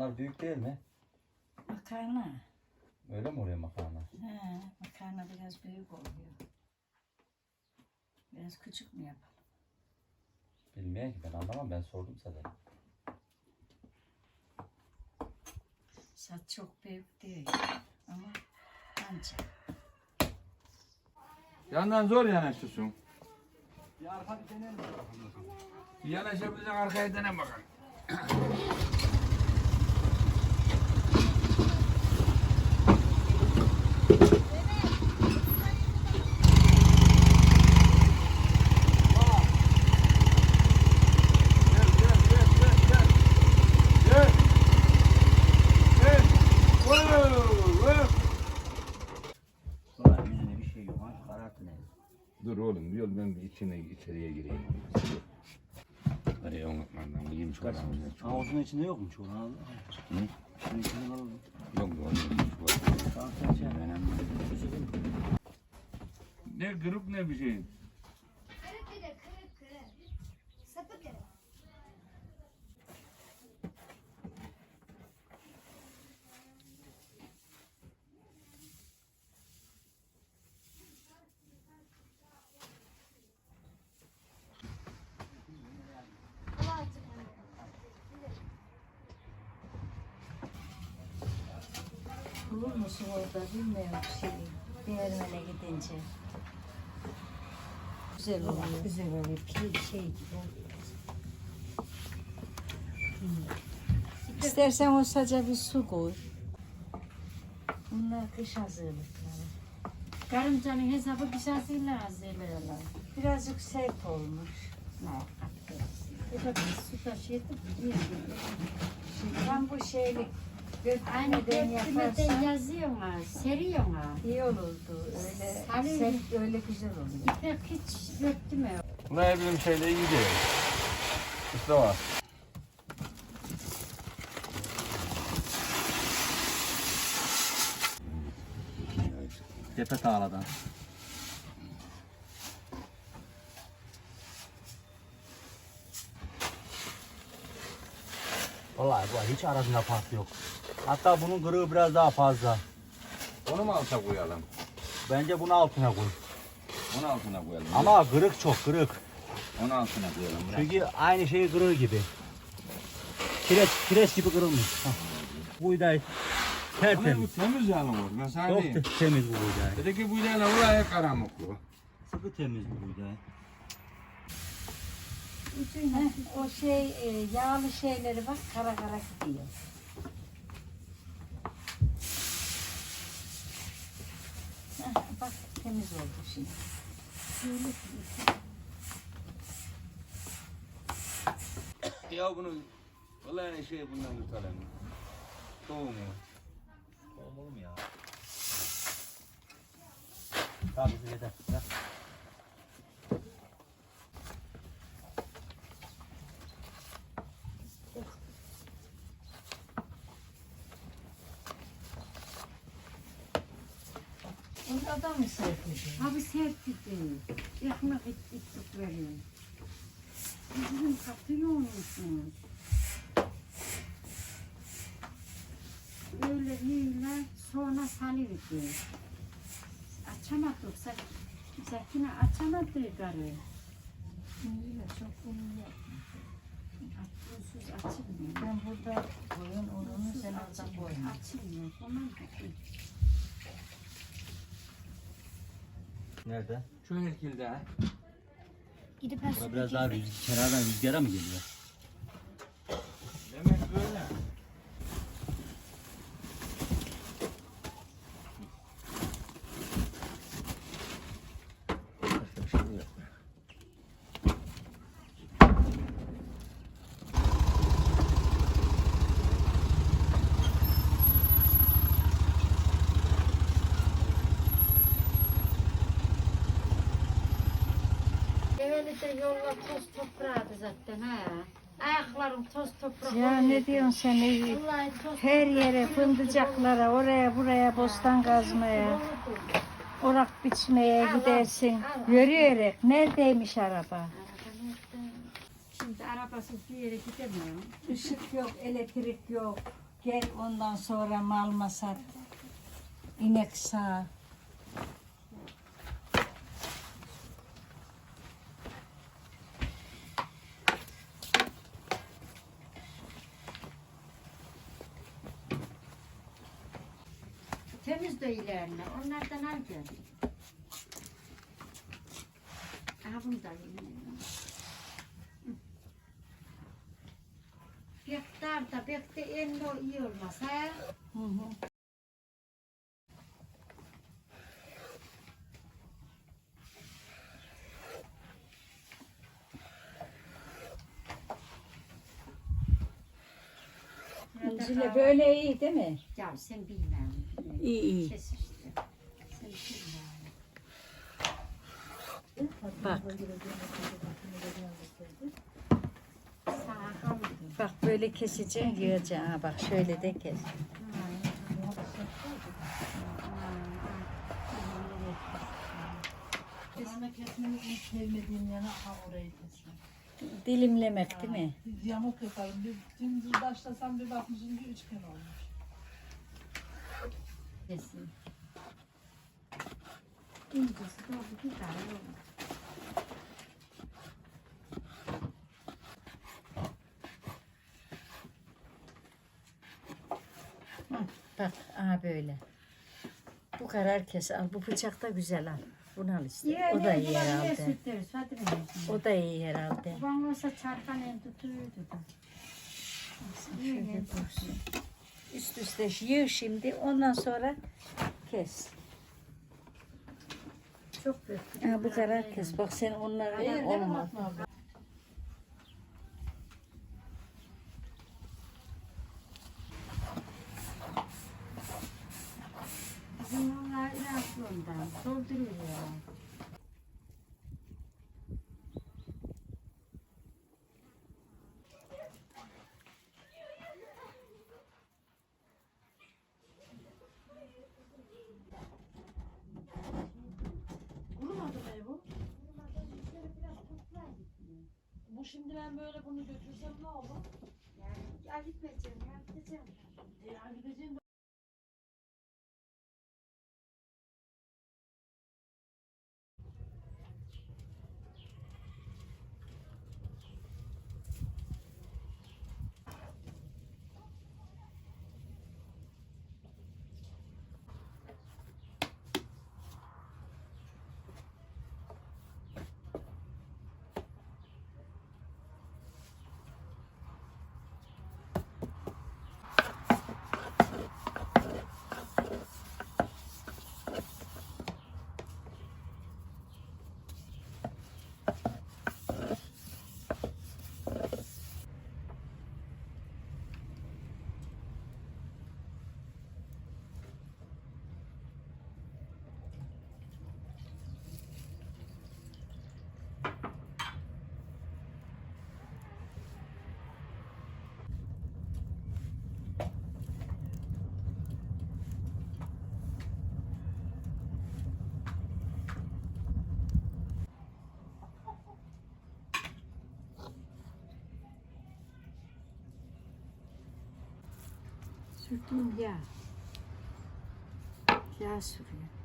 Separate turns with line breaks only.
Onlar büyük değil mi?
Makarna.
Öyle mi oluyor makarna?
He, makarna biraz büyük oluyor. Biraz küçük mü yapalım?
Bilmiyorum ki ben anlamam ben sordum zaten.
Saç çok büyük değil ama anca.
Yandan zor yanaştırsın.
Bir arka bir deneyelim
Yanaşabilecek arkaya dene bakalım. Gel, gel, gel, gel, gel. Gel. Gel. Wow, wow.
Sonra yüzüne bir şey yok. ha, Karartın evi.
Dur oğlum yol ben bir içine içeriye gireyim. Oraya unutmadan girmiş
Çıkarsın.
olalım.
Havuzun içinde yok mu çoğun abi?
Hı?
Şunun içinde var mı?
Yok oğlum.
Tamam sen şey.
Önemli. Ne kırık ne bir şey.
Kırık bir de kırık kırık. Sapı kırık.
Bulur musun orada bilmiyorum şey. Değirmene gidince. Güzel oluyor. Güzel oluyor. Pil şey gibi oluyor. İstersen o saca bir su koy. Bunlar kış hazırlıkları.
Karıncanın hesabı kişasıyla hazırlıyorlar.
Birazcık sert olmuş.
Ne Bu da bir su taşıydı.
Tam bu şeylik
Aynı
dökmeden
dökümede
yaparsan
yazıyorsun ha, seriyorsun ha.
iyi olurdu. Öyle
Hani-
sert, öyle güzel oluyor.
İpek hiç döktü mü?
Buraya bizim şeyle iyi gidiyor. Mustafa.
Tepe tağladan. Vallahi bu hiç arasında fark yok. Hatta bunun kırığı biraz daha fazla.
Onu mu alta koyalım?
Bence bunu altına koy.
Onu altına koyalım.
Ama kırık çok kırık.
onu altına koyalım. Bırak.
Çünkü aynı şeyi kırığı gibi. Kireç, kireç gibi kırılmış. Hah. Buğday
Ama bu
tertemiz.
temiz yani bu. Ben sana
Çok
diyeyim.
te- temiz bu buğday.
Öteki bu ilerle buraya karanlık bu.
Sıkı temiz bu buğday.
Heh, o şey e, yağlı şeyleri bak kara kara gidiyor. Heh, bak temiz oldu şimdi.
Ya bunu vallahi şey bundan tutalım. Tohumu.
Olur mu ya? Tamam bize yeter.
Bunda da mı serpildi?
Abi serpildi. Ekmek ittik veriyor. Bizim katıyor musunuz? Öyle öyle sonra salıverdi. Açamadık. Zekine açamadı karı.
Öyle çok bunu.
Unsuz açılmıyor.
Ben burada koyun ununu sen orada koyma.
Açılmıyor. Tamam mı?
Nerede?
Ha.
Gidip
Bura biraz daha rüz kenardan rüzgara mı geliyor?
Demek böyle.
Başka bir şey yok.
Evvelide yolla toz toprağıydı zaten ha. Ayaklarım toz toprak
Ya ne diyorsun sen? iyi? Her yere fındıcaklara, oraya buraya bostan kazmaya, orak biçmeye gidersin. Yürüyerek. Neredeymiş araba?
Şimdi arabasız bir yere gidemiyorum.
Işık yok, elektrik yok. Gel ondan sonra mal masat. İnek sağ.
Temiz de ilerine. Onlardan al gel. Aha bunu da. Pek dar da pek de enli o iyi olmaz ha.
Hı hı. Zile böyle iyi değil mi?
Ya sen bilmem.
İyi iyi. Bak bak böyle keseceksin yiyeceksin. Ha, bak şöyle de kes.
Kesmek.
Dilimlemek değil mi?
Yamuk yaparım. Bir dümdüz başlasam bir bakmışım ki üçgen olmuş.
Kesin. İncisi de oldu tane oldu.
Bak aha böyle. Bu karar kes al. Bu bıçak da güzel al. Bunu al işte. o da iyi herhalde. O da iyi herhalde.
Babam olsa çarpan el tutuyordu da.
Şöyle dursun. Üst üste yığ şimdi. Ondan sonra kes.
Çok büyük.
Ha, bu kadar kes. Bak sen onlardan olmaz.
Bizim onlar ilaçlığından dolduruyor.
Kurumadı mı bu? Bu şimdi ben böyle bunu götürsem ne olur?
Yani ya gitmeyeceğim ya gideceğim.
Ya gideceğim de
Çırpınım yağ. Yağ sürüyor.